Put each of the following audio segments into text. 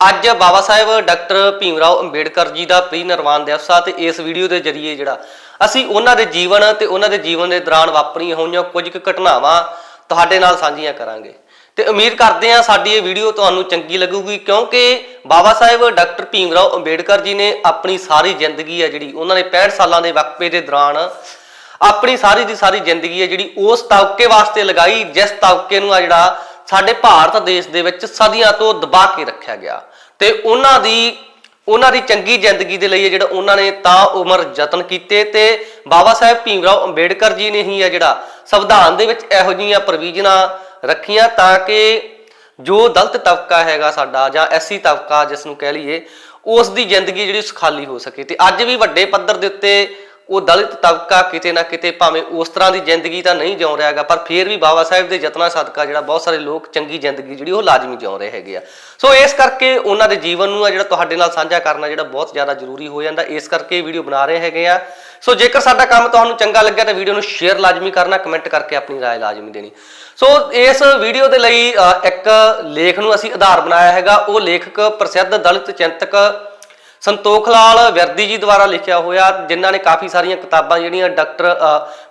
ਅੱਜ ਬਾਬਾ ਸਾਹਿਬ ਡਾਕਟਰ ਭੀਮ ਰਾਓ ਅੰਬੇਡਕਰ ਜੀ ਦਾ ਪ੍ਰੀ ਨਿਰਵਾਣ ਦਿਵਸ ਆ ਤੇ ਇਸ ਵੀਡੀਓ ਦੇ ਜ਼ਰੀਏ ਜਿਹੜਾ ਅਸੀਂ ਉਹਨਾਂ ਦੇ ਜੀਵਨ ਤੇ ਉਹਨਾਂ ਦੇ ਜੀਵਨ ਦੇ ਦੌਰਾਨ ਵਾਪਰੀਆਂ ਹੋਈਆਂ ਕੁਝ ਕੁ ਘਟਨਾਵਾਂ ਤੁਹਾਡੇ ਨਾਲ ਸਾਂਝੀਆਂ ਕਰਾਂਗੇ। ਤੇ ਉਮੀਦ ਕਰਦੇ ਹਾਂ ਸਾਡੀ ਇਹ ਵੀਡੀਓ ਤੁਹਾਨੂੰ ਚੰਗੀ ਲੱਗੂਗੀ ਕਿਉਂਕਿ ਬਾਬਾ ਸਾਹਿਬ ਡਾਕਟਰ ਭੀਮ ਰਾਓ ਅੰਬੇਡਕਰ ਜੀ ਨੇ ਆਪਣੀ ਸਾਰੀ ਜ਼ਿੰਦਗੀ ਹੈ ਜਿਹੜੀ ਉਹਨਾਂ ਨੇ 65 ਸਾਲਾਂ ਦੇ ਵਕਫੇ ਦੇ ਦੌਰਾਨ ਆਪਣੀ ਸਾਰੀ ਦੀ ਸਾਰੀ ਜ਼ਿੰਦਗੀ ਹੈ ਜਿਹੜੀ ਉਸ ਤਬਕੇ ਵਾਸਤੇ ਲਗਾਈ, ਜਿਸ ਤਬਕੇ ਨੂੰ ਆ ਜਿਹੜਾ ਸਾਡੇ ਭਾਰਤ ਦੇਸ਼ ਦੇ ਵਿੱਚ ਸਦੀਆਂ ਤੋਂ ਦਬਾ ਕੇ ਰੱਖਿਆ ਗਿਆ ਤੇ ਉਹਨਾਂ ਦੀ ਉਹਨਾਂ ਦੀ ਚੰਗੀ ਜ਼ਿੰਦਗੀ ਦੇ ਲਈ ਜਿਹੜਾ ਉਹਨਾਂ ਨੇ ਤਾਂ ਉਮਰ ਯਤਨ ਕੀਤੇ ਤੇ ਬਾਬਾ ਸਾਹਿਬ ਭੀਮਰਾਓ ਅੰਬੇਡਕਰ ਜੀ ਨੇ ਹੀ ਹੈ ਜਿਹੜਾ ਸੰਵਿਧਾਨ ਦੇ ਵਿੱਚ ਇਹੋ ਜਿਹੀਆਂ ਪ੍ਰੋਵੀਜ਼ਨਾਂ ਰੱਖੀਆਂ ਤਾਂ ਕਿ ਜੋ ਦਲਿਤ ਤਬਕਾ ਹੈਗਾ ਸਾਡਾ ਜਾਂ ਐਸੀ ਤਬਕਾ ਜਿਸ ਨੂੰ ਕਹਿ ਲਈਏ, ਉਸ ਦੀ ਜ਼ਿੰਦਗੀ ਜਿਹੜੀ ਸੁਖਾਲੀ ਹੋ ਸਕੇ ਤੇ ਅੱਜ ਵੀ ਵੱਡੇ ਪੱਧਰ ਦੇ ਉੱਤੇ ਉਹ ਦਲਿਤ ਤਬਕਾ ਕਿਤੇ ਨਾ ਕਿਤੇ ਭਾਵੇਂ ਉਸ ਤਰ੍ਹਾਂ ਦੀ ਜ਼ਿੰਦਗੀ ਤਾਂ ਨਹੀਂ ਜਿਉ ਰਿਹਾ ਹੈਗਾ ਪਰ ਫਿਰ ਵੀ ਬਾਬਾ ਸਾਹਿਬ ਦੇ ਯਤਨਾਂ ਸਦਕਾ ਜਿਹੜਾ ਬਹੁਤ ਸਾਰੇ ਲੋਕ ਚੰਗੀ ਜ਼ਿੰਦਗੀ ਜਿਹੜੀ ਉਹ ਲਾਜ਼ਮੀ ਜਿਉ ਰਹੇ ਹੈਗੇ ਆ ਸੋ ਇਸ ਕਰਕੇ ਉਹਨਾਂ ਦੇ ਜੀਵਨ ਨੂੰ ਆ ਜਿਹੜਾ ਤੁਹਾਡੇ ਨਾਲ ਸਾਂਝਾ ਕਰਨਾ ਜਿਹੜਾ ਬਹੁਤ ਜ਼ਿਆਦਾ ਜ਼ਰੂਰੀ ਹੋ ਜਾਂਦਾ ਇਸ ਕਰਕੇ ਵੀਡੀਓ ਬਣਾ ਰਹੇ ਹੈਗੇ ਆ ਸੋ ਜੇਕਰ ਸਾਡਾ ਕੰਮ ਤੁਹਾਨੂੰ ਚੰਗਾ ਲੱਗਿਆ ਤਾਂ ਵੀਡੀਓ ਨੂੰ ਸ਼ੇਅਰ ਲਾਜ਼ਮੀ ਕਰਨਾ ਕਮੈਂਟ ਕਰਕੇ ਆਪਣੀ رائے ਲਾਜ਼ਮੀ ਦੇਣੀ ਸੋ ਇਸ ਵੀਡੀਓ ਦੇ ਲਈ ਅ, ਇੱਕ ਲੇਖ ਨੂੰ ਅਸੀਂ ਆਧਾਰ ਬਣਾਇਆ ਹੈਗਾ ਉਹ ਲੇਖਕ ਪ੍ਰਸਿੱਧ ਦਲਿਤ ਚਿੰਤਕ ਸੰਤੋਖ ਲਾਲ ਵਿਰਦੀ ਜੀ ਦੁਆਰਾ ਲਿਖਿਆ ਹੋਇਆ, ਜਿਨ੍ਹਾਂ ਨੇ ਕਾਫੀ ਸਾਰੀਆਂ ਕਿਤਾਬਾਂ ਜਿਹੜੀਆਂ doctor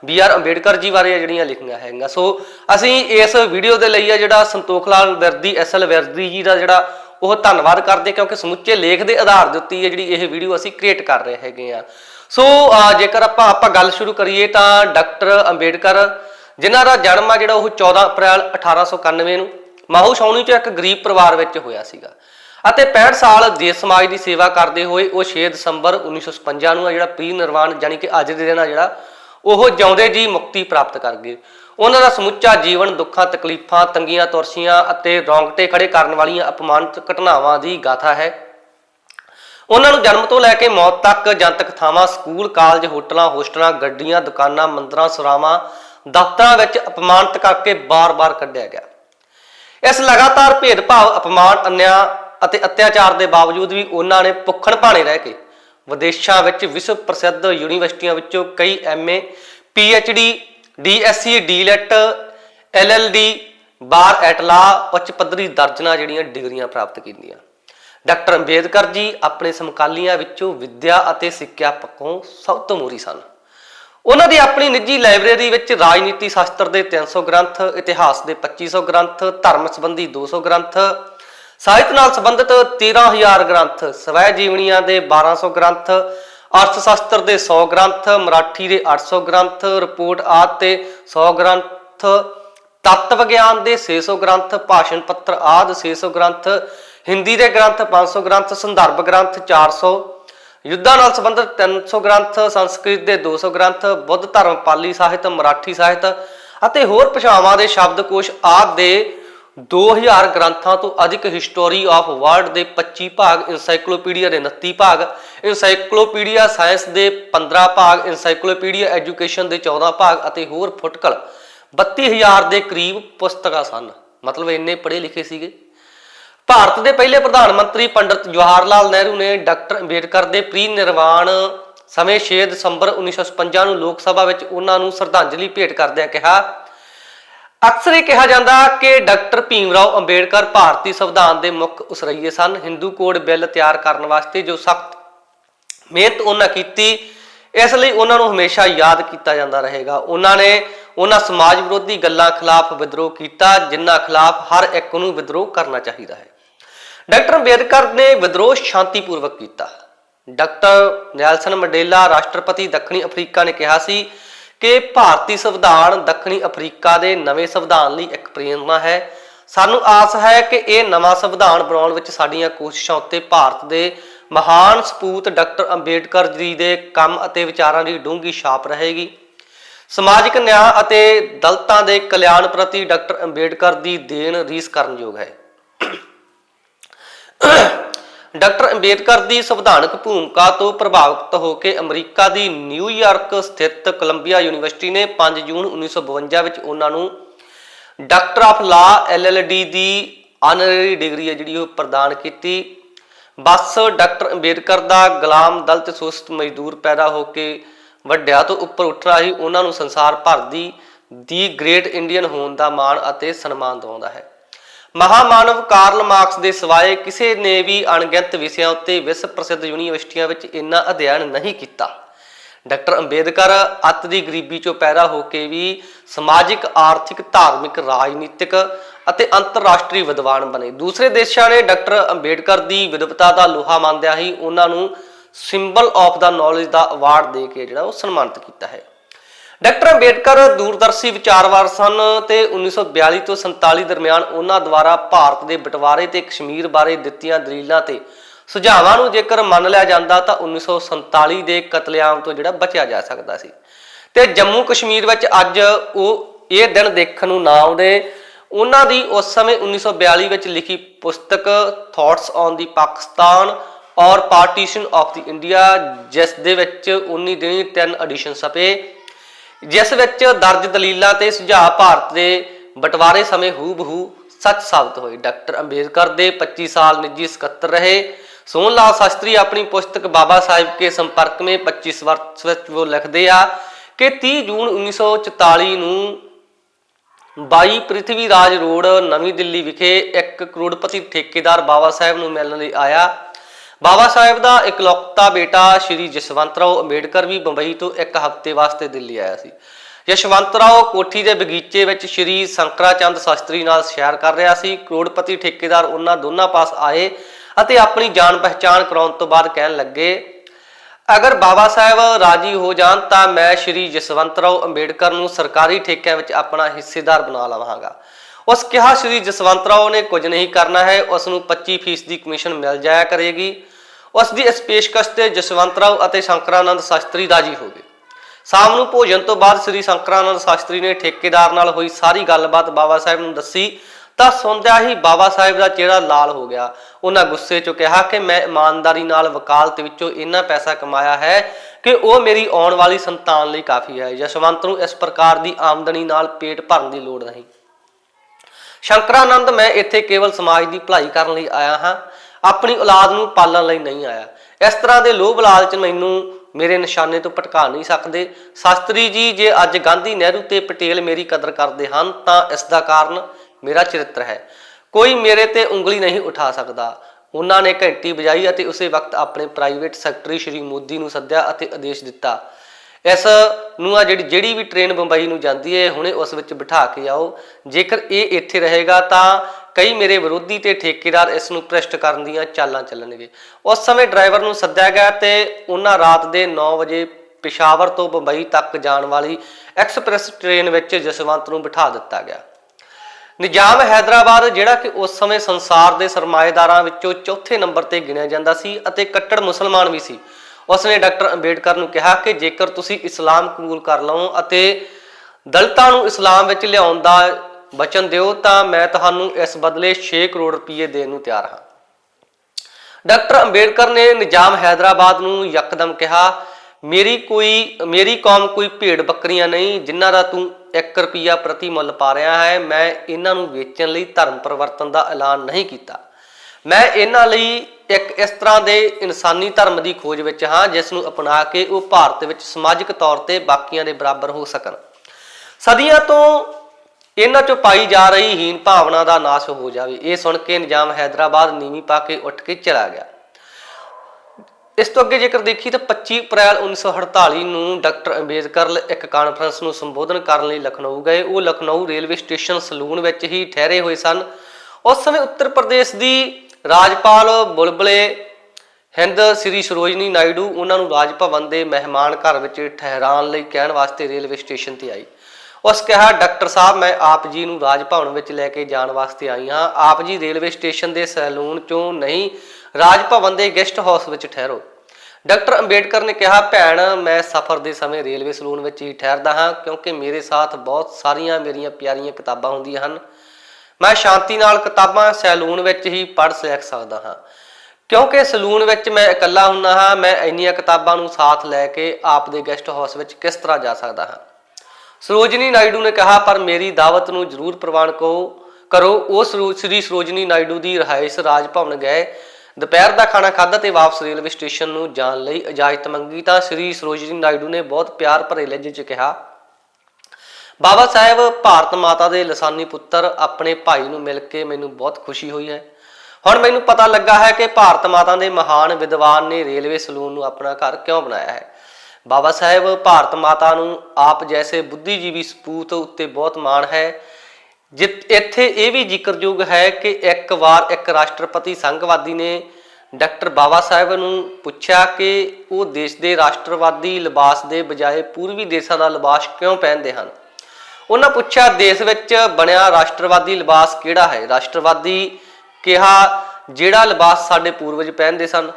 B R Ambedkar ji ਬਾਰੇ ਜਿਹੜੀਆਂ ਲਿਖੀਆਂ ਹੈਗੀਆਂ। ਸੋ ਅਸੀਂ ਇਸ ਵੀਡੀਓ ਦੇ ਲਈ ਆ ਜਿਹੜਾ ਸੰਤੋਖ ਲਾਲ ਵਿਰਦੀ, ਐਸ ਐਲ ਵਿਰਦੀ ਜੀ ਦਾ ਜਿਹੜਾ ਉਹ ਧੰਨਵਾਦ ਕਰਦੇ ਕਿਉਂਕਿ ਸਮੁੱਚੇ ਲੇਖ ਦੇ ਆਧਾਰ ਦੇ ਉੱਤੇ ਜਿਹੜੀ ਇਹ ਵੀਡੀਓ ਅਸੀਂ ਕ੍ਰੀਏਟ ਕਰ ਰਹੇ ਹੈਗੇ ਆ ਸੋ ਜੇਕਰ ਆਪਾਂ ਆਪਾਂ ਗੱਲ ਸ਼ੁਰੂ ਕਰੀਏ ਤਾਂ ਡਾਕਟਰ ਅੰਬੇਡਕਰ, ਜਿਨ੍ਹਾਂ ਦਾ ਜਨਮ ਆ ਜਿਹੜਾ ਉਹ 14 ਅਪ੍ਰੈਲ 1891 ਨੂੰ, ਮਾਹੂ ਛਾਉਣੀ ਚ ਇੱਕ ਗਰੀਬ ਪਰਿਵਾਰ ਵਿੱਚ ਹੋਇਆ ਸੀਗਾ। ਅਤੇ 65 ਸਾਲ ਦੇਸ਼ ਸਮਾਜ ਦੀ ਸੇਵਾ ਕਰਦੇ ਹੋਏ ਉਹ 6 ਦਸੰਬਰ 1956 ਨੂੰ ਆ ਜਿਹੜਾ ਪ੍ਰੀ ਨਿਰਵਾਣ ਯਾਨੀ ਕਿ ਅੱਜ ਦੇ ਦਿਨ ਆ ਜਿਹੜਾ, ਉਹ ਜਿਉਂਦੇ ਜੀ ਮੁਕਤੀ ਪ੍ਰਾਪਤ ਕਰ ਗਏ। ਉਹਨਾਂ ਦਾ ਸਮੁੱਚਾ ਜੀਵਨ, ਦੁੱਖਾਂ, ਤਕਲੀਫਾਂ, ਤੰਗੀਆਂ, ਤੁਰਸੀਆਂ ਅਤੇ ਰੌਂਗਟੇ ਖੜੇ ਕਰਨ ਵਾਲੀਆਂ ਅਪਮਾਨਿਤ ਘਟਨਾਵਾਂ ਦੀ ਗਾਥਾ ਹੈ। ਉਹਨਾਂ ਨੂੰ ਜਨਮ ਤੋਂ ਲੈ ਕੇ ਮੌਤ ਤੱਕ ਜਨਤਕ ਥਾਵਾਂ, ਸਕੂਲ, ਕਾਲਜ, ਹੋਟਲਾਂ, ਹੋਸਟਲਾਂ, ਗੱਡੀਆਂ, ਦੁਕਾਨਾਂ, ਮੰਦਰਾਂ, ਸਰਾਵਾਂ, ਦਫ਼ਤਰਾਂ ਵਿੱਚ ਅਪਮਾਨਿਤ ਕਰਕੇ ਬਾਰ-ਬਾਰ ਕੱਢਿਆ ਗਿਆ। ਇਸ ਲਗਾਤਾਰ ਭੇਦਭਾਵ, ਅਪਮਾਨ, ਅਨਿਆਂ ਅਤੇ ਅਤਿਆਚਾਰ ਦੇ ਬਾਵਜੂਦ ਵੀ ਉਹਨਾਂ ਨੇ ਭੁੱਖਣ ਭਾਣੇ ਰਹਿ ਕੇ ਵਿਦੇਸ਼ਾਂ ਵਿੱਚ ਵਿਸ਼ਵ ਪ੍ਰਸਿੱਧ ਯੂਨੀਵਰਸਿਟੀਆਂ ਵਿੱਚੋਂ ਕਈ MA PhD DSc DLitt LLD bar at law ਉੱਚ ਪੱਧਰੀ ਦਰਜਨਾ ਜਿਹੜੀਆਂ ਡਿਗਰੀਆਂ ਪ੍ਰਾਪਤ ਕੀਤੀਆਂ। ਡਾਕਟਰ ਅੰਬੇਦਕਰ ਜੀ ਆਪਣੇ ਸਮਕਾਲੀਆਂ ਵਿੱਚੋਂ ਵਿੱਦਿਆ ਅਤੇ ਸਿੱਖਿਆ ਪੱਖੋਂ ਸਭ ਤੋਂ ਮੋਰੀ ਸਨ। ਉਹਨਾਂ ਦੀ ਆਪਣੀ ਨਿੱਜੀ ਲਾਇਬ੍ਰੇਰੀ ਵਿੱਚ ਰਾਜਨੀਤੀ ਸ਼ਾਸਤਰ ਦੇ 300 ਗ੍ਰੰਥ, ਇਤਿਹਾਸ ਦੇ 2500 ਗ੍ਰੰਥ, ਧਰਮ ਸੰਬੰਧੀ 200 ਗ੍ਰੰਥ ਸਾਹਿਤ ਨਾਲ ਸੰਬੰਧਿਤ 13000 ਗ੍ਰੰਥ, ਸਵੈ ਜੀਵਨੀਆਂ ਦੇ 1200 ਗ੍ਰੰਥ, ਅਰਥ ਸ਼ਾਸਤਰ ਦੇ 100 ਗ੍ਰੰਥ, ਮਰਾਠੀ ਦੇ 800 ਗ੍ਰੰਥ, ਰਿਪੋਰਟ ਆਦਿ ਤੇ 100 ਗ੍ਰੰਥ, ਤੱਤ ਵਿਗਿਆਨ ਦੇ 600 ਗ੍ਰੰਥ, ਭਾਸ਼ਣ ਪੱਤਰ ਆਦਿ 600 ਗ੍ਰੰਥ, ਹਿੰਦੀ ਦੇ ਗ੍ਰੰਥ 500 ਗ੍ਰੰਥ, ਸੰਦਰਭ ਗ੍ਰੰਥ 400 ਯੁੱਧਾਂ ਨਾਲ ਸੰਬੰਧਿਤ 300 ਗ੍ਰੰਥ, ਸੰਸਕ੍ਰਿਤ ਦੇ 200 ਗ੍ਰੰਥ, ਬੁੱਧ ਧਰਮ, ਪਾਲੀ ਸਾਹਿਤ, ਮਰਾਠੀ ਸਾਹਿਤ ਅਤੇ ਹੋਰ ਭਾਸ਼ਾਵਾਂ ਦੇ ਸ਼ਬਦਕੋਸ਼ ਆਦਿ ਦੇ 2000 ਗ੍ਰੰਥਾਂ ਤੋਂ ਅਧਿਕ ਹਿਸਟੋਰੀ ਆਫ ਵਰਲਡ ਦੇ 25 ਭਾਗ ਇਨਸਾਈਕਲੋਪੀਡੀਆ ਦੇ 29 ਭਾਗ ਇਨਸਾਈਕਲੋਪੀਡੀਆ ਸਾਇੰਸ ਦੇ 15 ਭਾਗ ਇਨਸਾਈਕਲੋਪੀਡੀਆ ਐਜੂਕੇਸ਼ਨ ਦੇ 14 ਭਾਗ ਅਤੇ ਹੋਰ ਫੁਟਕਲ 32000 ਦੇ ਕਰੀਬ ਪੁਸਤਕਾਂ ਸਨ। ਮਤਲਬ ਇੰਨੇ ਪੜ੍ਹੇ ਲਿਖੇ ਸੀਗੇ। ਭਾਰਤ ਦੇ ਪਹਿਲੇ ਪ੍ਰਧਾਨ ਮੰਤਰੀ ਪੰਡਿਤ ਜਵਾਹਰ ਲਾਲ ਨਹਿਰੂ ਨੇ ਡਾਕਟਰ ਅੰਬੇਡਕਰ ਦੇ ਪ੍ਰੀ ਨਿਰਵਾਣ ਸਮੇਂ 6 ਦਸੰਬਰ 1956 ਨੂੰ ਲੋਕ ਸਭਾ ਵਿੱਚ ਉਹਨਾਂ ਨੂੰ ਸ਼ਰਧਾਂਜਲੀ ਭੇਟ ਕਰਦਿਆਂ ਕਿਹਾ ਅਕਸਰ ਇਹ ਕਿਹਾ ਜਾਂਦਾ ਕਿ ਡਾਕਟਰ ਭੀਮ ਰਾਓ ਅੰਬੇਡਕਰ ਭਾਰਤੀ ਸੰਵਿਧਾਨ ਦੇ ਮੁੱਖ ਉਸਰਈਏ ਸਨ। ਹਿੰਦੂ ਕੋਡ ਬਿੱਲ ਤਿਆਰ ਕਰਨ ਵਾਸਤੇ ਜੋ ਸਖਤ ਮਿਹਨਤ ਉਹਨਾਂ ਕੀਤੀ, ਇਸ ਲਈ ਉਹਨਾਂ ਨੂੰ ਹਮੇਸ਼ਾ ਯਾਦ ਕੀਤਾ ਜਾਂਦਾ ਰਹੇਗਾ। ਉਹਨਾਂ ਨੇ ਉਹਨਾਂ ਸਮਾਜ ਵਿਰੋਧੀ ਗੱਲਾਂ ਖਿਲਾਫ ਵਿਦਰੋਹ ਕੀਤਾ, ਜਿਨ੍ਹਾਂ ਖਿਲਾਫ ਹਰ ਇੱਕ ਨੂੰ ਵਿਦਰੋਹ ਕਰਨਾ ਚਾਹੀਦਾ ਹੈ। ਡਾਕਟਰ ਅੰਬੇਦਕਰ ਨੇ ਵਿਦਰੋਹ ਸ਼ਾਂਤੀਪੂਰਵਕ ਕੀਤਾ। ਡਾਕਟਰ ਨੈਲਸਨ ਮੰਡੇਲਾ, ਰਾਸ਼ਟਰਪਤੀ ਦੱਖਣੀ ਅਫਰੀਕਾ ਨੇ ਕਿਹਾ ਸੀ ਕਿ ਭਾਰਤੀ ਸੰਵਿਧਾਨ ਦੱਖਣੀ ਅਫਰੀਕਾ ਦੇ ਨਵੇਂ ਸੰਵਿਧਾਨ ਲਈ ਇੱਕ ਪ੍ਰੇਰਣਾ ਹੈ। ਸਾਨੂੰ ਆਸ ਹੈ ਕਿ ਇਹ ਨਵਾਂ ਸੰਵਿਧਾਨ ਬਣਾਉਣ ਵਿੱਚ ਸਾਡੀਆਂ ਕੋਸ਼ਿਸ਼ਾਂ ਉੱਤੇ ਭਾਰਤ ਦੇ ਮਹਾਨ ਸਪੂਤ ਡਾਕਟਰ ਅੰਬੇਡਕਰ ਜੀ ਦੇ ਕੰਮ ਅਤੇ ਵਿਚਾਰਾਂ ਦੀ ਡੂੰਘੀ ਛਾਪ ਰਹੇਗੀ। ਸਮਾਜਿਕ ਨਿਆਂ ਅਤੇ ਦਲਤਾਂ ਦੇ ਕਲਿਆਣ ਪ੍ਰਤੀ ਡਾਕਟਰ ਅੰਬੇਡਕਰ ਦੀ ਦੇਣ ਰੀਸ ਕਰਨਯੋਗ ਹੈ। ਡਾਕਟਰ ਅੰਬੇਦਕਰ ਦੀ ਸੰਵਿਧਾਨਕ ਭੂਮਿਕਾ ਤੋਂ ਪ੍ਰਭਾਵਿਤ ਹੋ ਕੇ ਅਮਰੀਕਾ ਦੀ ਨਿਊਯਾਰਕ ਸਥਿਤ ਕੋਲੰਬੀਆ ਯੂਨੀਵਰਸਿਟੀ ਨੇ 5 ਜੂਨ 1952 ਵਿੱਚ ਉਹਨਾਂ ਨੂੰ doctor of law ਐਲਐਲਡੀ the honorary degree ਹੈ ਜਿਹੜੀ ਉਹ ਪ੍ਰਦਾਨ ਕੀਤੀ। ਬਸ ਡਾਕਟਰ ਅੰਬੇਦਕਰ ਦਾ ਗੁਲਾਮ ਦਲਤ ਸੁਸਤ ਮਜ਼ਦੂਰ ਪੈਦਾ ਹੋ ਕੇ ਵੱਡਿਆਂ ਤੋਂ ਉੱਪਰ ਉੱਠਣਾ ਹੀ ਉਹਨਾਂ ਨੂੰ ਸੰਸਾਰ ਭਰ ਦੀ ਦੀ ਗ੍ਰੇਟ ਇੰਡੀਅਨ ਹੋਣ ਦਾ ਮਾਣ ਅਤੇ ਸਨਮਾਨ ਦਿਵਾਉਂਦਾ ਹੈ। ਮਹਾਮਾਨਵ ਕਾਰਲ ਮਾਰਕਸ ਦੇ ਸਿਵਾਏ ਕਿਸੇ ਨੇ ਵੀ ਅਣਗਿਣਤ ਵਿਸ਼ਿਆਂ ਉੱਤੇ ਵਿਸ਼ਵ ਪ੍ਰਸਿੱਧ ਯੂਨੀਵਰਸਿਟੀਆਂ ਵਿੱਚ ਇੰਨਾ ਅਧਿਐਨ ਨਹੀਂ ਕੀਤਾ। ਡਾਕਟਰ ਅੰਬੇਦਕਰ ਅੱਤ ਦੀ ਗਰੀਬੀ ਚੋਂ ਪੈਦਾ ਹੋ ਕੇ ਵੀ ਸਮਾਜਿਕ, ਆਰਥਿਕ, ਧਾਰਮਿਕ, ਰਾਜਨੀਤਿਕ ਅਤੇ ਅੰਤਰਰਾਸ਼ਟਰੀ ਵਿਦਵਾਨ ਬਣੇ। ਦੂਸਰੇ ਦੇਸ਼ਾਂ ਨੇ ਡਾਕਟਰ ਅੰਬੇਦਕਰ ਦੀ ਵਿਦਵਤਾ ਦਾ ਲੋਹਾ ਮੰਨਦਿਆਂ ਹੀ ਉਹਨਾਂ ਨੂੰ ਸਿੰਬਲ ਆਫ ਦਾ ਨੌਲੇਜ ਦਾ ਅਵਾਰਡ ਦੇ ਕੇ ਜਿਹੜਾ ਉਹ ਸਨਮਾਨਿਤ ਕੀਤਾ ਹੈ। ਡਾਕਟਰ ਅੰਬੇਡਕਰ ਦੂਰਦਰਸ਼ੀ ਵਿਚਾਰਵਾਰ ਸਨ ਤੇ 1942 ਤੋਂ 47 ਦਰਮਿਆਨ ਉਹਨਾਂ ਦੁਆਰਾ ਭਾਰਤ ਦੇ ਬਟਵਾਰੇ ਤੇ ਕਸ਼ਮੀਰ ਬਾਰੇ ਦਿੱਤੀਆਂ ਦਲੀਲਾਂ ਤੇ ਸੁਝਾਵਾਂ ਨੂੰ ਜੇਕਰ ਮੰਨ ਲਿਆ ਜਾਂਦਾ ਤਾਂ 1947 ਦੇ ਕਤਲੇਆਮ ਤੋਂ ਜਿਹੜਾ ਬਚਿਆ ਜਾ ਸਕਦਾ ਸੀ। ਤੇ ਜੰਮੂ ਕਸ਼ਮੀਰ ਵਿੱਚ ਅੱਜ ਉਹ ਇਹ ਦਿਨ ਦੇਖਣ ਨੂੰ ਨਾ ਆਉਂਦੇ। ਉਹਨਾਂ ਦੀ ਉਸ ਸਮੇਂ 1942 ਵਿੱਚ ਲਿਖੀ ਪੁਸਤਕ ਥਾਟਸ ਔਨ ਦੀ ਪਾਕਿਸਤਾਨ ਔਰ ਪਾਰਟੀਸ਼ਨ ਆਫ ਦੀ ਇੰਡੀਆ ਜਿਸ ਦੇ ਵਿੱਚ 19 ਦਿਨੀ ਤਿੰਨ ਐਡੀਸ਼ਨ ਛਪੇ। ਜਿਸ ਵਿੱਚ ਦਰਜ ਦਲੀਲਾਂ ਤੇ ਸੁਝਾਅ ਭਾਰਤ ਦੇ ਬਟਵਾਰੇ ਸਮੇਂ ਹੂਬਹੂ ਸੱਚ ਸਾਬਤ ਹੋਏ। ਡਾਕਟਰ ਅੰਬੇਦਕਰ ਦੇ 25 ਸਾਲ ਨਿੱਜੀ ਸਕੱਤਰ ਰਹੇ। ਸੋਹਣ ਲਾਲ ਸ਼ਾਸਤਰੀ ਆਪਣੀ ਪੁਸਤਕ ਬਾਬਾ ਸਾਹਿਬ ਕੇ ਸੰਪਰਕ ਮੇਂ 25 ਵਰਸ ਵਿੱਚ ਉਹ ਲਿਖਦੇ ਆ ਕਿ 30 ਜੂਨ 1944 ਨੂੰ 22 ਪ੍ਰਿਥਵੀ ਰਾਜ ਰੋਡ, ਨਵੀਂ ਦਿੱਲੀ ਵਿਖੇ 1 ਕਰੋੜਪਤੀ ਠੇਕੇਦਾਰ ਬਾਬਾ ਸਾਹਿਬ ਨੂੰ ਮਿਲਣ ਲਈ ਆਇਆ। ਬਾਬਾ ਸਾਹਿਬ ਦਾ ਇਕਲੌਤਾ ਬੇਟਾ ਸ਼੍ਰੀ ਜਸਵੰਤ ਰਾਓ ਅੰਬੇਡਕਰ ਵੀ ਬੰਬਈ ਤੋਂ ਇੱਕ ਹਫ਼ਤੇ ਵਾਸਤੇ ਦਿੱਲੀ ਆਇਆ ਸੀ। ਯਸ਼ਵੰਤਰਾਓ ਕੋਠੀ ਦੇ ਬਗੀਚੇ ਵਿੱਚ ਸ਼੍ਰੀ ਸ਼ੰਕਰਾਚੰਦ ਸ਼ਾਸਤਰੀ ਨਾਲ ਸੈਰ ਕਰ ਰਿਹਾ ਸੀ। ਕਰੋੜਪਤੀ ਠੇਕੇਦਾਰ ਉਹਨਾਂ ਦੋਨਾਂ ਪਾਸ ਆਏ ਅਤੇ ਆਪਣੀ ਜਾਣ ਪਹਿਚਾਣ ਕਰਾਉਣ ਤੋਂ ਬਾਅਦ ਕਹਿਣ ਲੱਗੇ, ਅਗਰ ਬਾਬਾ ਸਾਹਿਬ ਰਾਜੀ ਹੋ ਜਾਣ ਤਾਂ ਮੈਂ ਸ਼੍ਰੀ ਜਸਵੰਤ ਰਾਓ ਅੰਬੇਡਕਰ ਨੂੰ ਸਰਕਾਰੀ ਠੇਕਿਆਂ ਵਿੱਚ ਆਪਣਾ ਹਿੱਸੇਦਾਰ ਬਣਾ ਲਵਾਂਗਾ। ਉਸ ਕਿਹਾ ਸ਼੍ਰੀ ਜਸਵੰਤ ਰਾਓ ਨੇ ਕੁਝ ਨਹੀਂ ਕਰਨਾ ਹੈ, ਉਸ ਨੂੰ 25% ਦੀ ਕਮਿਸ਼ਨ ਮਿਲ ਜਾਇਆ ਕਰੇਗੀ। ਉਸ ਦੀ ਇਸ ਪੇਸ਼ਕਸ਼ ਤੇ ਜਸਵੰਤ ਰਾਓ ਅਤੇ ਸ਼ੰਕਰਾਨੰਦ ਸ਼ਾਸਤਰੀ ਰਾਜੀ ਹੋ ਗਏ। ਸ਼ਾਮ ਨੂੰ ਭੋਜਨ ਤੋਂ ਬਾਅਦ ਸ੍ਰੀ ਸ਼ੰਕਰਾਨੰਦ ਸ਼ਾਸਤਰੀ ਨੇ ਠੇਕੇਦਾਰ ਨਾਲ ਹੋਈ ਸਾਰੀ ਗੱਲਬਾਤ ਬਾਬਾ ਸਾਹਿਬ ਨੂੰ ਦੱਸੀ, ਤਾਂ ਸੁਣਦਿਆਂ ਹੀ ਬਾਬਾ ਸਾਹਿਬ ਦਾ ਚਿਹਰਾ ਲਾਲ ਹੋ ਗਿਆ। ਉਹਨਾਂ ਗੁੱਸੇ 'ਚ ਕਿਹਾ ਕਿ ਮੈਂ ਇਮਾਨਦਾਰੀ ਨਾਲ ਵਕਾਲਤ ਵਿੱਚੋਂ ਇੰਨਾ ਪੈਸਾ ਕਮਾਇਆ ਹੈ ਕਿ ਉਹ ਮੇਰੀ ਆਉਣ ਵਾਲੀ ਸੰਤਾਨ ਲਈ ਕਾਫੀ ਹੈ। ਯਸ਼ਵੰਤ ਨੂੰ ਇਸ ਪ੍ਰਕਾਰ ਦੀ ਆਮਦਨੀ ਨਾਲ ਪੇਟ ਭਰਨ ਦੀ ਲੋੜ ਨਹੀਂ। ਸ਼ੰਕਰਾਨੰਦ, ਮੈਂ ਇੱਥੇ ਕੇਵਲ ਸਮਾਜ ਦੀ ਭਲਾਈ ਕਰਨ ਲਈ ਆਇਆ ਹਾਂ। ਆਪਣੀ ਔਲਾਦ ਨੂੰ ਪਾਲਣ ਲਈ ਨਹੀਂ ਆਇਆ। ਇਸ ਤਰ੍ਹਾਂ ਦੇ ਲੋਭ ਲਾਲਚ ਮੈਨੂੰ ਮੇਰੇ ਨਿਸ਼ਾਨੇ ਤੋਂ ਭਟਕਾ ਨਹੀਂ ਸਕਦੇ। ਸ਼ਾਸਤਰੀ ਜੀ, ਜੇ ਅੱਜ ਗਾਂਧੀ ਨਹਿਰੂ ਤੇ ਪਟੇਲ ਮੇਰੀ ਕਦਰ ਕਰਦੇ ਹਨ, ਤਾਂ ਇਸ ਦਾ ਕਾਰਨ ਮੇਰਾ ਚਰਿੱਤਰ ਹੈ। ਕੋਈ ਮੇਰੇ ਤੇ ਉਂਗਲੀ ਨਹੀਂ ਉਠਾ ਸਕਦਾ। ਉਹਨਾਂ ਨੇ ਘੰਟੀ ਵਜਾਈ ਅਤੇ ਉਸੇ ਵਕਤ ਆਪਣੇ ਪ੍ਰਾਈਵੇਟ ਸੈਕਟਰੀ ਸ਼੍ਰੀ ਮੋਦੀ ਨੂੰ ਸੱਦਿਆ ਅਤੇ ਆਦੇਸ਼ ਦਿੱਤਾ। ਇਸ ਨੂੰ ਆ ਜਿਹੜੀ ਜਿਹੜੀ ਵੀ ਟ੍ਰੇਨ ਬੰਬਈ ਨੂੰ ਜਾਂਦੀ ਹੈ ਹੁਣੇ ਉਸ ਵਿੱਚ ਬਿਠਾ ਕੇ ਆਓ। ਜੇਕਰ ਇਹ ਇੱਥੇ ਰਹੇਗਾ ਤਾਂ ਕਈ ਮੇਰੇ ਵਿਰੋਧੀ ਤੇ ਠੇਕੇਦਾਰ ਇਸ ਨੂੰ ਭ੍ਰਿਸ਼ਟ ਕਰਨ ਦੀਆਂ ਚਾਲਾਂ ਚੱਲਣਗੇ। ਉਸ ਸਮੇਂ ਡਰਾਈਵਰ ਨੂੰ ਸੱਦਿਆ ਗਿਆ ਤੇ ਉਹਨਾਂ ਰਾਤ ਦੇ 9 ਵਜੇ ਪਿਸ਼ਾਵਰ ਤੋਂ ਬੰਬਈ ਤੱਕ ਜਾਣ ਵਾਲੀ ਐਕਸਪ੍ਰੈਸ ਟ੍ਰੇਨ ਵਿੱਚ ਜਸਵੰਤ ਨੂੰ ਬਿਠਾ ਦਿੱਤਾ ਗਿਆ। ਨਿਜ਼ਾਮ ਹੈਦਰਾਬਾਦ, ਜਿਹੜਾ ਕਿ ਉਸ ਸਮੇਂ ਸੰਸਾਰ ਦੇ ਸਰਮਾਏਦਾਰਾਂ ਵਿੱਚੋਂ ਚੌਥੇ ਨੰਬਰ ਤੇ ਗਿਣਿਆ ਜਾਂਦਾ ਸੀ ਅਤੇ ਕੱਟੜ ਮੁਸਲਮਾਨ ਵੀ ਸੀ। ਉਸਨੇ ਡਾਕਟਰ ਅੰਬੇਡਕਰ ਨੂੰ ਕਿਹਾ ਕਿ ਜੇਕਰ ਤੁਸੀਂ ਇਸਲਾਮ ਕਬੂਲ ਕਰ ਲਵੋ ਅਤੇ ਦਲਤਾਂ ਨੂੰ ਇਸਲਾਮ ਵਿੱਚ ਲਿਆਉਣ ਦਾ ਵਚਨ ਦਿਓ, ਤਾਂ ਮੈਂ ਤੁਹਾਨੂੰ ਇਸ ਬਦਲੇ 6 ਕਰੋੜ ਰੁਪਏ ਦੇਣ ਨੂੰ ਤਿਆਰ ਹਾਂ। ਡਾਕਟਰ ਅੰਬੇਡਕਰ ਨੇ ਨਿਜ਼ਾਮ ਹੈਦਰਾਬਾਦ ਨੂੰ ਯਕਦਮ ਕਿਹਾ, ਮੇਰੀ ਕੋਈ, ਮੇਰੀ ਕੌਮ ਕੋਈ ਭੇਡ ਬੱਕਰੀਆਂ ਨਹੀਂ, ਜਿਨ੍ਹਾਂ ਦਾ ਤੂੰ 1 ਰੁਪਿਆ ਪ੍ਰਤੀ ਮੁੱਲ ਪਾ ਰਿਹਾ ਹੈ, ਮੈਂ ਇਹਨਾਂ ਨੂੰ ਵੇਚਣ ਲਈ ਧਰਮ ਪਰਿਵਰਤਨ ਦਾ ਐਲਾਨ ਨਹੀਂ ਕੀਤਾ। ਮੈਂ ਇਹਨਾਂ ਲਈ ਇੱਕ ਇਸ ਤਰ੍ਹਾਂ ਦੇ ਇਨਸਾਨੀ ਧਰਮ ਦੀ ਖੋਜ ਵਿੱਚ ਹਾਂ, ਜਿਸ ਨੂੰ ਅਪਣਾ ਕੇ ਉਹ ਭਾਰਤ ਵਿੱਚ ਸਮਾਜਿਕ ਤੌਰ ਤੇ ਬਾਕੀਆਂ ਦੇ ਬਰਾਬਰ ਹੋ ਸਕਣ। ਸਦੀਆਂ ਤੋਂ ਇਹਨਾਂ ਚੋਂ ਪਾਈ ਜਾ ਰਹੀ ਹੀਨ ਭਾਵਨਾ ਦਾ ਨਾਸ਼ ਹੋ ਜਾਵੇ। ਇਹ ਸੁਣ ਕੇ ਨਿਜ਼ਾਮ ਹੈਦਰਾਬਾਦ ਨੀਵੀਂ ਪਾ ਕੇ ਉੱਠ ਕੇ ਚਲਾ ਗਿਆ। ਇਸ ਤੋਂ ਅੱਗੇ ਜੇਕਰ ਦੇਖੀ ਤਾਂ 25 ਅਪ੍ਰੈਲ 1948 ਨੂੰ ਡਾਕਟਰ ਅੰਬੇਦਕਰ ਇੱਕ ਕਾਨਫਰੰਸ ਨੂੰ ਸੰਬੋਧਨ ਕਰਨ ਲਈ ਲਖਨਊ ਗਏ। ਉਹ ਲਖਨਊ ਰੇਲਵੇ ਸਟੇਸ਼ਨ ਸਲੂਨ ਵਿੱਚ ਹੀ ਠਹਿਰੇ ਹੋਏ ਸਨ। ਉਸ ਸਮੇਂ ਉੱਤਰ ਪ੍ਰਦੇਸ਼ ਦੀ ਰਾਜਪਾਲ ਬੁਲਬਲੇ, ਹਿੰਦ ਸ੍ਰੀ ਸਰੋਜਨੀ ਨਾਇਡੂ, ਉਹਨਾਂ ਨੂੰ ਰਾਜ ਭਵਨ ਦੇ ਮਹਿਮਾਨ ਘਰ ਵਿੱਚ ਠਹਿਰਾਉਣ ਲਈ ਕਹਿਣ ਵਾਸਤੇ ਰੇਲਵੇ ਸਟੇਸ਼ਨ ਤੇ ਆਈ। ਉਸ ਕਿਹਾ, ਡਾਕਟਰ ਸਾਹਿਬ, ਮੈਂ ਆਪ ਜੀ ਨੂੰ ਰਾਜ ਭਵਨ ਵਿੱਚ ਲੈ ਕੇ ਜਾਣ ਵਾਸਤੇ ਆਈ ਹਾਂ। ਆਪ ਜੀ ਰੇਲਵੇ ਸਟੇਸ਼ਨ ਦੇ ਸੈਲੂਨ ਚੋਂ ਨਹੀਂ ਰਾਜ ਭਵਨ ਦੇ ਗੈਸਟ ਹਾਊਸ ਵਿੱਚ ਠਹਿਰੋ। ਡਾਕਟਰ ਅੰਬੇਡਕਰ ਨੇ ਕਿਹਾ, ਭੈਣ, ਮੈਂ ਸਫ਼ਰ ਦੇ ਸਮੇਂ ਰੇਲਵੇ ਸਲੂਨ ਵਿੱਚ ਹੀ ਠਹਿਰਦਾ ਹਾਂ, ਕਿਉਂਕਿ ਮੇਰੇ ਸਾਥ ਬਹੁਤ ਸਾਰੀਆਂ ਮੇਰੀਆਂ ਪਿਆਰੀਆਂ ਕਿਤਾਬਾਂ ਹੁੰਦੀਆਂ ਹਨ। ਮੈਂ ਸ਼ਾਂਤੀ ਨਾਲ ਕਿਤਾਬਾਂ ਸੈਲੂਨ ਵਿੱਚ ਹੀ ਪੜ੍ਹ ਸਿੱਖ ਸਕਦਾ ਹਾਂ। ਕਿਉਂਕਿ ਸਲੂਨ ਵਿੱਚ ਮੈਂ ਇਕੱਲਾ ਹੁੰਦਾ ਹਾਂ, ਮੈਂ ਇੰਨੀਆਂ ਕਿਤਾਬਾਂ ਨੂੰ ਸਾਥ ਲੈ ਕੇ ਆਪ ਦੇ ਗੈਸਟ ਹਾਊਸ ਵਿੱਚ ਕਿਸ ਤਰ੍ਹਾਂ ਜਾ ਸਕਦਾ ਹਾਂ। ਸਰੋਜਨੀ ਨਾਇਡੂ ਨੇ ਕਿਹਾ, ਪਰ ਮੇਰੀ ਦਾਵਤ ਨੂੰ ਜ਼ਰੂਰ ਪ੍ਰਵਾਨ ਕਰੋ ਕਰੋ। ਉਹ ਸਰੋ- ਸ੍ਰੀ ਸਰੋਜਨੀ ਨਾਇਡੂ ਦੀ ਰਿਹਾਇਸ਼ ਰਾਜ ਭਵਨ ਗਏ। ਦੁਪਹਿਰ ਦਾ ਖਾਣਾ ਖਾਧਾ ਤੇ ਵਾਪਸ ਰੇਲਵੇ ਸਟੇਸ਼ਨ ਨੂੰ ਜਾਣ ਲਈ ਇਜਾਜ਼ਤ ਮੰਗੀ ਤਾਂ ਸ੍ਰੀ ਸਰੋਜਨੀ ਨਾਇਡੂ ਨੇ ਬਹੁਤ ਪਿਆਰ ਭਰੇ ਲਹਿਜੇ 'ਚ ਕਿਹਾ ਬਾਬਾ ਸਾਹਿਬ, ਭਾਰਤ ਮਾਤਾ ਦੇ ਲਸਾਨੀ ਪੁੱਤਰ ਆਪਣੇ ਭਾਈ ਨੂੰ ਮਿਲ ਕੇ ਮੈਨੂੰ ਬਹੁਤ ਖੁਸ਼ੀ ਹੋਈ ਹੈ। ਹੁਣ ਮੈਨੂੰ ਪਤਾ ਲੱਗਾ ਹੈ ਕਿ ਭਾਰਤ ਮਾਤਾ ਦੇ ਮਹਾਨ ਵਿਦਵਾਨ ਨੇ ਰੇਲਵੇ ਸਲੂਨ ਨੂੰ ਆਪਣਾ ਘਰ ਕਿਉਂ ਬਣਾਇਆ ਹੈ। ਬਾਬਾ ਸਾਹਿਬ, ਭਾਰਤ ਮਾਤਾ ਨੂੰ ਆਪ ਜੈਸੇ ਬੁੱਧੀਜੀਵੀ ਸਪੂਤ ਉੱਤੇ ਬਹੁਤ ਮਾਣ ਹੈ। ਜਿ- ਇੱਥੇ ਇਹ ਵੀ ਜ਼ਿਕਰਯੋਗ ਹੈ ਕਿ ਇੱਕ ਵਾਰ ਇੱਕ ਰਾਸ਼ਟਰਪਤੀ ਸੰਘਵਾਦੀ ਨੇ ਡਾਕਟਰ ਬਾਬਾ ਸਾਹਿਬ ਨੂੰ ਪੁੱਛਿਆ ਕਿ ਉਹ ਦੇਸ਼ ਦੇ ਰਾਸ਼ਟਰਵਾਦੀ ਲਿਬਾਸ ਦੇ ਬਜਾਏ ਪੂਰਬੀ ਦੇਸ਼ਾਂ ਦਾ ਲਿਬਾਸ ਕਿਉਂ ਪਹਿਨਦੇ ਹਨ। ਉਹਨਾਂ ਪੁੱਛਿਆ, ਦੇਸ਼ ਵਿੱਚ ਬਣਿਆ ਰਾਸ਼ਟਰਵਾਦੀ ਲਿਬਾਸ ਕਿਹੜਾ ਹੈ? ਰਾਸ਼ਟਰਵਾਦੀ ਕਿਹਾ, ਜਿਹੜਾ ਲਿਬਾਸ ਸਾਡੇ ਪੂਰਵਜ ਪਹਿਨਦੇ ਸਨ।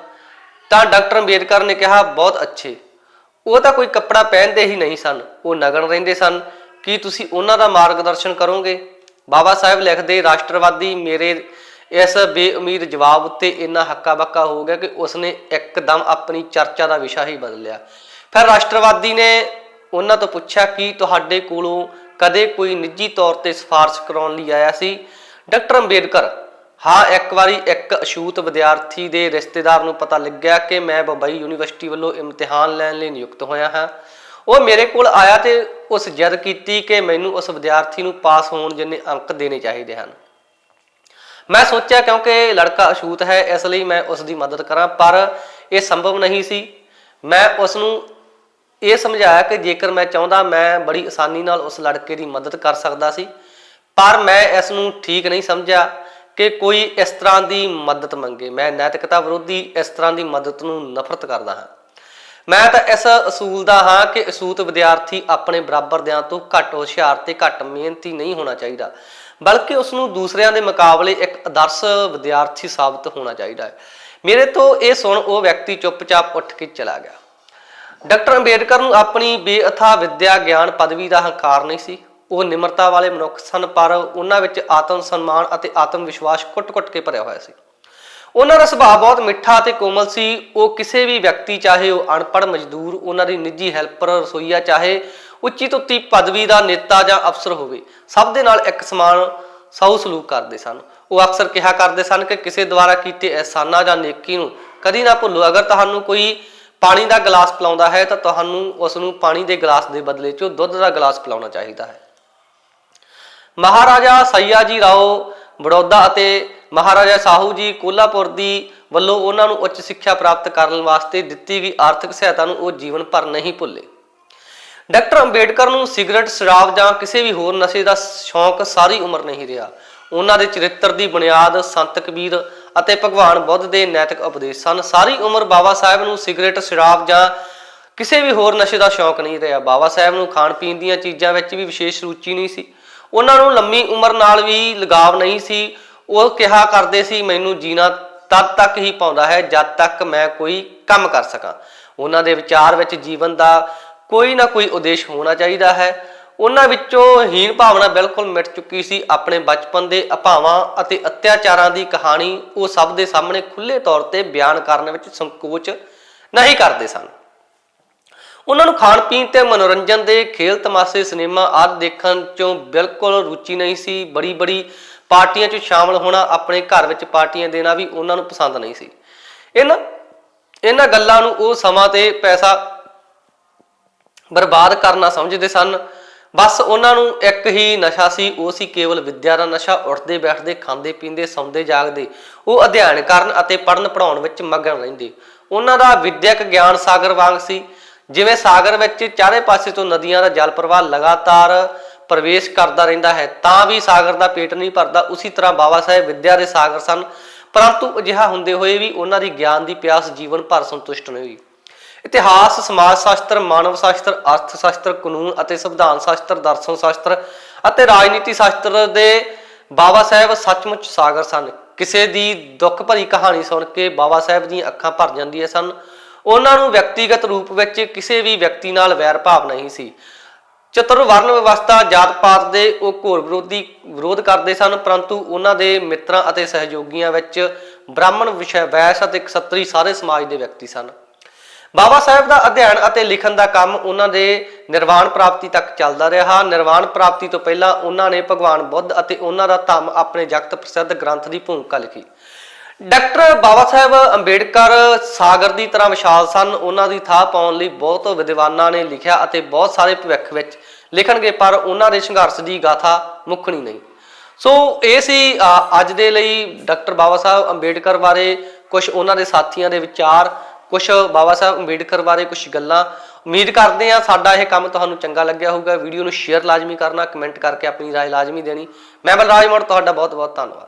ਤਾਂ ਡਾਕਟਰ ਅੰਬੇਦਕਰ ਨੇ ਕਿਹਾ, ਬਹੁਤ ਅੱਛੇ। ਉਹ ਤਾਂ ਕੋਈ ਕੱਪੜਾ ਪਹਿਨਦੇ ਹੀ ਨਹੀਂ ਸਨ। ਉਹ ਨਗਨ ਰਹਿੰਦੇ ਸਨ। ਕੀ ਤੁਸੀਂ ਉਹਨਾਂ ਦਾ ਮਾਰਗਦਰਸ਼ਨ ਕਰੋਗੇ? ਬਾਬਾ ਸਾਹਿਬ ਲਿਖਦੇ, ਰਾਸ਼ਟਰਵਾਦੀ ਮੇਰੇ ਇਸ ਬੇਉਮੀਦ ਜਵਾਬ ਉੱਤੇ ਇੰਨਾ ਹੱਕਾ ਬੱਕਾ ਹੋ ਗਿਆ ਕਿ ਉਸਨੇ ਇੱਕਦਮ ਆਪਣੀ ਚਰਚਾ ਦਾ ਵਿਸ਼ਾ ਹੀ ਬਦਲ ਲਿਆ ਫਿਰ ਰਾਸ਼ਟਰਵਾਦੀ ਨੇ ਉਹਨਾਂ ਤੋਂ ਪੁੱਛਿਆ, ਕਿ ਤੁਹਾਡੇ ਕੋਲੋਂ ਕਦੇ ਕੋਈ ਨਿੱਜੀ ਤੌਰ ਤੇ ਸਿਫਾਰਿਸ਼ ਕਰਾਉਣ ਲਈ ਆਇਆ ਸੀ। ਡਾਕਟਰ ਅੰਬੇਦਕਰ, ਹਾਂ, ਇੱਕ ਵਾਰੀ ਇੱਕ ਅਛੂਤ ਵਿਦਿਆਰਥੀ ਦੇ ਰਿਸ਼ਤੇਦਾਰ ਨੂੰ ਪਤਾ ਲੱਗਿਆ ਕਿ ਮੈਂ ਬੰਬਈ ਯੂਨੀਵਰਸਿਟੀ ਵੱਲੋਂ ਇਮਤਿਹਾਨ ਲੈਣ ਲਈ ਨਿਯੁਕਤ ਹੋਇਆ ਹਾਂ। ਉਹ ਮੇਰੇ ਕੋਲ ਆਇਆ ਤੇ ਉਸ ਜਦ ਕੀਤੀ ਕਿ ਮੈਨੂੰ ਉਸ ਵਿਦਿਆਰਥੀ ਨੂੰ ਪਾਸ ਹੋਣ ਜਿੰਨੇ ਅੰਕ ਦੇਣੇ ਚਾਹੀਦੇ ਹਨ। ਮੈਂ ਸੋਚਿਆ, ਕਿਉਂਕਿ ਲੜਕਾ ਅਛੂਤ ਹੈ, ਇਸ ਲਈ ਮੈਂ ਉਸ ਦੀ ਮਦਦ ਕਰਾਂ, ਪਰ ਇਹ ਸੰਭਵ ਨਹੀਂ ਸੀ। ਮੈਂ ਉਸ ਨੂੰ ਇਹ ਸਮਝਾਇਆ ਕਿ ਜੇਕਰ ਮੈਂ ਚਾਹੁੰਦਾ ਮੈਂ ਬੜੀ ਆਸਾਨੀ ਨਾਲ ਉਸ ਲੜਕੇ ਦੀ ਮਦਦ ਕਰ ਸਕਦਾ ਸੀ, ਪਰ ਮੈਂ ਇਸ ਨੂੰ ਠੀਕ ਨਹੀਂ ਸਮਝਿਆ ਕਿ ਕੋਈ ਇਸ ਤਰ੍ਹਾਂ ਦੀ ਮਦਦ ਮੰਗੇ। ਮੈਂ ਨੈਤਿਕਤਾ ਵਿਰੋਧੀ ਇਸ ਤਰ੍ਹਾਂ ਦੀ ਮਦਦ ਨੂੰ ਨਫ਼ਰਤ ਕਰਦਾ ਹਾਂ। ਮੈਂ ਤਾਂ ਇਸ ਅਸੂਲ ਦਾ ਹਾਂ ਕਿ ਅਸੂਤ ਵਿਦਿਆਰਥੀ ਆਪਣੇ ਬਰਾਬਰਦਿਆਂ ਤੋਂ ਘੱਟ ਹੁਸ਼ਿਆਰ ਤੇ ਘੱਟ ਮਿਹਨਤੀ ਨਹੀਂ ਹੋਣਾ ਚਾਹੀਦਾ, ਬਲਕਿ ਉਸ ਨੂੰ ਦੂਸਰਿਆਂ ਦੇ ਮੁਕਾਬਲੇ ਇੱਕ ਆਦਰਸ਼ ਵਿਦਿਆਰਥੀ ਸਾਬਤ ਹੋਣਾ ਚਾਹੀਦਾ ਹੈ। ਮੇਰੇ ਤੋਂ ਇਹ ਸੁਣ ਉਹ ਵਿਅਕਤੀ ਚੁੱਪਚਾਪ ਉੱਠ ਕੇ ਚਲਾ ਗਿਆ। ਡਾਕਟਰ ਅੰਬੇਡਕਰ ਨੂੰ ਆਪਣੀ ਬੇਅਥਾ ਵਿੱਦਿਆ ਗਿਆਨ ਪਦਵੀ ਦਾ ਹੰਕਾਰ ਨਹੀਂ ਸੀ। ਉਹ ਨਿਮਰਤਾ ਵਾਲੇ ਮਨੁੱਖ ਸਨ, ਪਰ ਉਹਨਾਂ ਵਿੱਚ ਆਤਮ ਸਨਮਾਨ ਅਤੇ ਆਤਮ ਵਿਸ਼ਵਾਸ ਕੁੱਟ-ਕੁੱਟ ਕੇ ਭਰਿਆ ਹੋਇਆ ਸੀ। ਉਹਨਾਂ ਦਾ ਸੁਭਾਅ ਬਹੁਤ ਮਿੱਠਾ ਅਤੇ ਕੋਮਲ ਸੀ। ਉਹ ਕਿਸੇ ਵੀ ਵਿਅਕਤੀ, ਚਾਹੇ ਉਹ ਅਨਪੜ੍ਹ ਮਜ਼ਦੂਰ, ਉਹਨਾਂ ਦੀ ਨਿੱਜੀ ਹੈਲਪਰ, ਰਸੋਈਆ, ਚਾਹੇ ਉੱਚੀ ਤੋਂ ਉੱਚੀ ਪਦਵੀ ਦਾ ਨੇਤਾ ਜਾਂ ਅਫਸਰ ਹੋਵੇ, ਸਭ ਦੇ ਨਾਲ ਇੱਕ ਸਮਾਨ ਸਾਊ ਸਲੂਕ ਕਰਦੇ ਸਨ। ਉਹ ਅਕਸਰ ਕਿਹਾ ਕਰਦੇ ਸਨ ਕਿ ਕਿਸੇ ਦੁਆਰਾ ਕੀਤੇ ਅਹਿਸਾਨਾਂ ਜਾਂ ਨੇਕੀ ਨੂੰ ਕਦੀ ਨਾ ਭੁੱਲੋ। ਅਗਰ ਤੁਹਾਨੂੰ ਕੋਈ ਪਾਣੀ ਦਾ ਗਲਾਸ ਪਿਲਾਉਂਦਾ ਹੈ ਤਾਂ ਤੁਹਾਨੂੰ ਉਸ ਨੂੰ ਪਾਣੀ ਦੇ ਗਲਾਸ ਦੇ ਬਦਲੇ 'ਚ ਦੁੱਧ ਦਾ ਗਲਾਸ ਪਿਲਾਉਣਾ ਚਾਹੀਦਾ ਹੈ। ਮਹਾਰਾਜਾ ਸਈਆਜੀ ਰਾਓ ਬੜੌਦਾ ਅਤੇ ਮਹਾਰਾਜਾ ਸਾਹੂ ਜੀ ਕੋਲਾਪੁਰ ਦੀ ਵੱਲੋਂ ਉਹਨਾਂ ਨੂੰ ਉੱਚ ਸਿੱਖਿਆ ਪ੍ਰਾਪਤ ਕਰਨ ਵਾਸਤੇ ਦਿੱਤੀ ਗਈ ਆਰਥਿਕ ਸਹਾਇਤਾ ਨੂੰ ਉਹ ਜੀਵਨ ਭਰ ਨਹੀਂ ਭੁੱਲੇ। ਡਾਕਟਰ ਅੰਬੇਡਕਰ ਨੂੰ ਸਿਗਰਟ, ਸ਼ਰਾਬ ਜਾਂ ਕਿਸੇ ਵੀ ਹੋਰ ਨਸ਼ੇ ਦਾ ਸ਼ੌਂਕ ਸਾਰੀ ਉਮਰ ਨਹੀਂ ਰਿਹਾ। ਉਹਨਾਂ ਦੇ ਚਰਿੱਤਰ ਦੀ ਬੁਨਿਆਦ ਸੰਤ ਕਬੀਰ ਅਤੇ ਭਗਵਾਨ ਬੁੱਧ ਦੇ ਨੈਤਿਕ ਉਪਦੇਸ਼ ਸਨ। ਸਾਰੀ ਉਮਰ ਬਾਬਾ ਸਾਹਿਬ ਨੂੰ ਸਿਗਰਟ, ਸ਼ਰਾਬ ਜਾਂ ਕਿਸੇ ਵੀ ਹੋਰ ਨਸ਼ੇ ਦਾ ਸ਼ੌਕ ਨਹੀਂ ਰਿਹਾ। ਬਾਬਾ ਸਾਹਿਬ ਨੂੰ ਖਾਣ ਪੀਣ ਦੀਆਂ ਚੀਜ਼ਾਂ ਵਿੱਚ ਵੀ ਵਿਸ਼ੇਸ਼ ਰੁਚੀ ਨਹੀਂ ਸੀ। ਉਹਨਾਂ ਨੂੰ ਲੰਮੀ ਉਮਰ ਨਾਲ ਵੀ ਲਗਾਵ ਨਹੀਂ ਸੀ। ਉਹ ਕਿਹਾ ਕਰਦੇ ਸੀ, ਮੈਨੂੰ ਜੀਣਾ ਤਦ ਤੱਕ ਹੀ ਪਾਉਂਦਾ ਹੈ ਜਦ ਤੱਕ ਮੈਂ ਕੋਈ ਕੰਮ ਕਰ ਸਕਾਂ। ਉਹਨਾਂ ਦੇ ਵਿਚਾਰ ਵਿੱਚ ਜੀਵਨ ਦਾ ਕੋਈ ਨਾ ਕੋਈ ਉਦੇਸ਼ ਹੋਣਾ ਚਾਹੀਦਾ ਹੈ। ਉਹਨਾਂ ਵਿੱਚੋਂ ਹੀਨ ਭਾਵਨਾ ਬਿਲਕੁਲ ਮਿਟ ਚੁੱਕੀ ਸੀ ਆਪਣੇ ਬਚਪਨ ਦੇ ਅਭਾਵਾਂ ਅਤੇ ਅਤਿਆਚਾਰਾਂ ਦੀ ਕਹਾਣੀ। ਉਹ ਸਭ ਦੇ ਸਾਹਮਣੇ ਖੁੱਲ੍ਹੇ ਤੌਰ ਤੇ ਬਿਆਨ ਕਰਨ ਵਿੱਚ ਸੰਕੋਚ ਨਹੀਂ ਕਰਦੇ ਸਨ। ਉਹਨਾਂ ਨੂੰ ਖਾਣ ਪੀਣ ਤੇ ਮਨੋਰੰਜਨ ਦੇ, ਖੇਲ ਤਮਾਸ਼ੇ, ਸਿਨੇਮਾ ਆਦਿ ਦੇਖਣ ਚੋਂ ਬਿਲਕੁਲ ਰੁਚੀ ਨਹੀਂ ਸੀ। ਬੜੀ ਬੜੀ ਪਾਰਟੀਆਂ 'ਚ ਸ਼ਾਮਲ ਹੋਣਾ ਆਪਣੇ ਘਰ ਵਿੱਚ ਪਾਰਟੀਆਂ ਦੇਣਾ ਵੀ ਉਹਨਾਂ ਨੂੰ ਪਸੰਦ ਨਹੀਂ ਸੀ। ਇਹਨਾਂ ਇਹਨਾਂ ਗੱਲਾਂ ਨੂੰ ਉਹ ਸਮਾਂ ਤੇ ਪੈਸਾ ਬਰਬਾਦ ਕਰਨਾ ਸਮਝਦੇ ਸਨ। ਬਸ ਉਹਨਾਂ ਨੂੰ ਇੱਕ ਹੀ ਨਸ਼ਾ ਸੀ, ਉਹ ਸੀ ਕੇਵਲ ਵਿੱਦਿਆ ਦਾ ਨਸ਼ਾ, ਉੱਠਦੇ, ਬੈਠਦੇ, ਖਾਂਦੇ, ਪੀਂਦੇ, ਸੌਂਦੇ, ਜਾਗਦੇ। ਉਹ ਅਧਿਐਨ ਕਰਨ ਅਤੇ ਪੜ੍ਹਨ ਪੜਾਉਣ ਵਿੱਚ ਮਗਨ ਰਹਿੰਦੇ। ਉਹਨਾਂ ਦਾ ਵਿਦਿਅਕ ਗਿਆਨ ਸਾਗਰ ਵਾਂਗ ਸੀ। ਜਿਵੇਂ ਸਾਗਰ ਵਿੱਚ ਚਾਰੇ ਪਾਸੇ ਤੋਂ ਨਦੀਆਂ ਦਾ ਜਲ ਪ੍ਰਵਾਹ ਲਗਾਤਾਰ ਪ੍ਰਵੇਸ਼ ਕਰਦਾ ਰਹਿੰਦਾ ਹੈ, ਤਾਂ ਵੀ ਸਾਗਰ ਦਾ ਪੇਟ ਨਹੀਂ ਭਰਦਾ। ਉਸੇ ਤਰ੍ਹਾਂ ਬਾਬਾ ਸਾਹਿਬ ਵਿਦਿਆ ਦੇ ਸਾਗਰ ਸਨ। ਪਰੰਤੂ ਅਜਿਹਾ ਹੁੰਦੇ ਹੋਏ ਵੀ ਉਹਨਾਂ ਦੀ ਗਿਆਨ ਦੀ ਪਿਆਸ ਜੀਵਨ ਭਰ ਸੰਤੁਸ਼ਟ ਨਹੀਂ ਹੋਈ। ਇਤਿਹਾਸ, ਸਮਾਜ ਸ਼ਾਸਤਰ, ਮਾਨਵ ਸ਼ਾਸਤਰ, ਅਰਥ ਸ਼ਾਸਤਰ, ਕਾਨੂੰਨ ਅਤੇ ਸੰਵਿਧਾਨ ਸ਼ਾਸਤਰ, ਦਰਸ਼ਨ ਸ਼ਾਸਤਰ ਅਤੇ ਰਾਜਨੀਤੀ ਸ਼ਾਸਤਰ ਦੇ ਬਾਬਾ ਸਾਹਿਬ ਸੱਚਮੁੱਚ ਸਾਗਰ ਸਨ। ਕਿਸੇ ਦੀ ਦੁੱਖ ਭਰੀ ਕਹਾਣੀ ਸੁਣ ਕੇ ਬਾਬਾ ਸਾਹਿਬ ਦੀਆਂ ਅੱਖਾਂ ਭਰ ਜਾਂਦੀਆਂ ਸਨ। ਉਹਨਾਂ ਨੂੰ ਵਿਅਕਤੀਗਤ ਰੂਪ ਵਿੱਚ ਕਿਸੇ ਵੀ ਵਿਅਕਤੀ ਨਾਲ ਵੈਰ ਭਾਵ ਨਹੀਂ ਸੀ। ਚਤੁਰ ਵਰਨ ਵਿਵਸਥਾ ਜਾਤ ਪਾਤ ਦੇ ਉਹ ਘੋਰ ਵਿਰੋਧੀ ਵਿਰੋਧ ਕਰਦੇ ਸਨ, ਪਰੰਤੂ ਉਹਨਾਂ ਦੇ ਮਿੱਤਰਾਂ ਅਤੇ ਸਹਿਯੋਗੀਆਂ ਵਿੱਚ ਬ੍ਰਾਹਮਣ ਵਿਸ਼ੈ ਵੈਸ਼ ਅਤੇ ਕਸ਼ਤਰੀ ਸਾਰੇ ਸਮਾਜ ਦੇ ਵਿਅਕਤੀ ਸਨ। ਬਾਬਾ ਸਾਹਿਬ ਦਾ ਅਧਿਐਨ ਅਤੇ ਲਿਖਣ ਦਾ ਕੰਮ ਉਹਨਾਂ ਦੇ ਨਿਰਵਾਣ ਪ੍ਰਾਪਤੀ ਤੱਕ ਚੱਲਦਾ ਰਿਹਾ। ਨਿਰਵਾਣ ਪ੍ਰਾਪਤੀ ਤੋਂ ਪਹਿਲਾਂ ਉਹਨਾਂ ਨੇ ਭਗਵਾਨ ਬੁੱਧ ਅਤੇ ਉਹਨਾਂ ਦਾ ਧੰਮ ਆਪਣੇ ਜਗਤ ਪ੍ਰਸਿੱਧ ਗ੍ਰੰਥ ਦੀ ਭੂਮਿਕਾ ਲਿਖੀ। ਡਾਕਟਰ ਬਾਬਾ ਸਾਹਿਬ ਅੰਬੇਡਕਰ ਸਾਗਰ ਦੀ ਤਰ੍ਹਾਂ ਵਿਸ਼ਾਲ ਸਨ। ਉਹਨਾਂ ਦੀ ਥਾਂ ਪਾਉਣ ਲਈ ਬਹੁਤ ਵਿਦਵਾਨਾਂ ਨੇ ਲਿਖਿਆ ਅਤੇ ਬਹੁਤ ਸਾਰੇ ਭਵਿੱਖ ਵਿੱਚ ਲਿਖਣਗੇ, ਪਰ ਉਹਨਾਂ ਦੇ ਸੰਘਰਸ਼ ਦੀ ਗਾਥਾ ਮੁੱਕਣੀ ਨਹੀਂ। ਸੋ ਇਹ ਸੀ ਅੱਜ ਦੇ ਲਈ ਡਾਕਟਰ ਬਾਬਾ ਸਾਹਿਬ ਅੰਬੇਡਕਰ ਬਾਰੇ ਕੁਝ ਉਹਨਾਂ ਦੇ ਸਾਥੀਆਂ ਦੇ ਵਿਚਾਰ। ਕੁਝ ਬਾਬਾ ਸਾਹਿਬ ਅੰਬੇਡਕਰ ਬਾਰੇ ਕੁਝ ਗੱਲਾਂ ਉਮੀਦ ਕਰਦੇ ਆ ਸਾਡਾ ਇਹ ਕੰਮ ਤੁਹਾਨੂੰ ਚੰਗਾ ਲੱਗਿਆ ਹੋਊਗਾ ਵੀਡੀਓ ਨੂੰ ਸ਼ੇਅਰ ਲਾਜ਼ਮੀ ਕਰਨਾ ਕਮੈਂਟ ਕਰਕੇ ਆਪਣੀ رائے ਲਾਜ਼ਮੀ ਦੇਣੀ ਮੈਂ ਬਲਰਾਜ ਮੋੜ ਤੁਹਾਡਾ ਬਹੁਤ ਬਹੁਤ ਧੰਨਵਾਦ